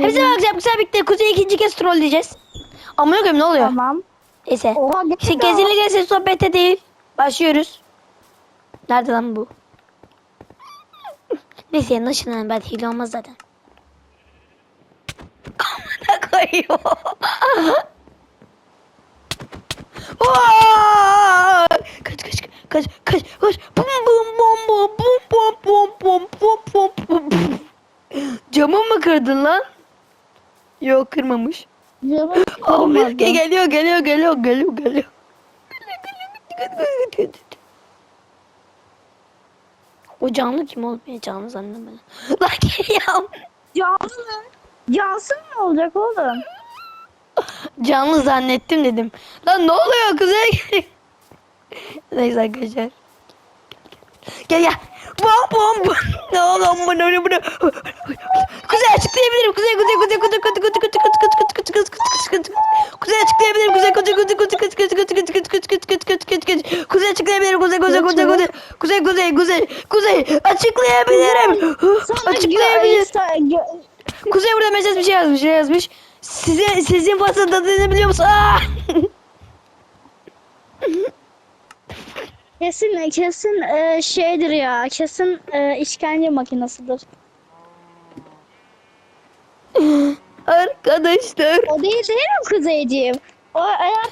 Hepsi bakacağım. Güzel bitti. Kuzey ikinci kez trolleyeceğiz. Ama yok ne oluyor? Tamam. Neyse. Oha geçti. kesinlikle ses sohbete değil. Başlıyoruz. Nerede lan bu? Neyse yanına ışınlanın. Ben hile olmaz zaten. Kamera koyuyor. Kaç kaç kaç kaç kaç. Bum bum bum bum bum bum bum bum bum bum bum. Camı mı kırdın lan? Yok kırmamış. Canım Abi kırılmadı. geliyor geliyor geliyor geliyor geliyor. O canlı kim oğlum? Ya canlı zannetme. Lan geliyorum. Cansı mı? Cansı mı olacak oğlum? Canlı zannettim dedim. Lan ne oluyor kuzey geliyor. Neyse arkadaşlar. Gel gel. Bom bom bom. Ne oğlum bu ne bu ne? Açıklayabilirim. Kuzey kuzey kuzey kuzey kuzey kuzey kuzey kuzey kuzey kuzey kuzey kuzey açıklayabilirim. Kuzey kuzey kuzey kuzey kuzey kuzey kuzey kuzey kuzey kuzey kuzey kuzey kuzey açıklayabilirim. Kuzey kuzey kuzey kuzey kuzey kuzey kuzey kuzey açıklayabilirim. Açıklayabilirim. Kuzey burada mesaj bir şey yazmış. Şey yazmış. Size sizin pastanın tadını biliyor musun? Kesin kesin e, şeydir ya. Kesin e, işkence makinesidir. Arkadaşlar. O değil değil mi Kuzeyciğim? O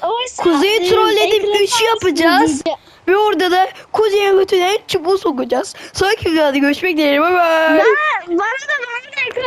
oysa Kuzeyi trolledim ekranı 3 yapacağız. Ve orada da kuzeye götüren çubuğu sokacağız. Sonraki videoda görüşmek dileğiyle. Bay bay. Ben, bana da bana da ekranı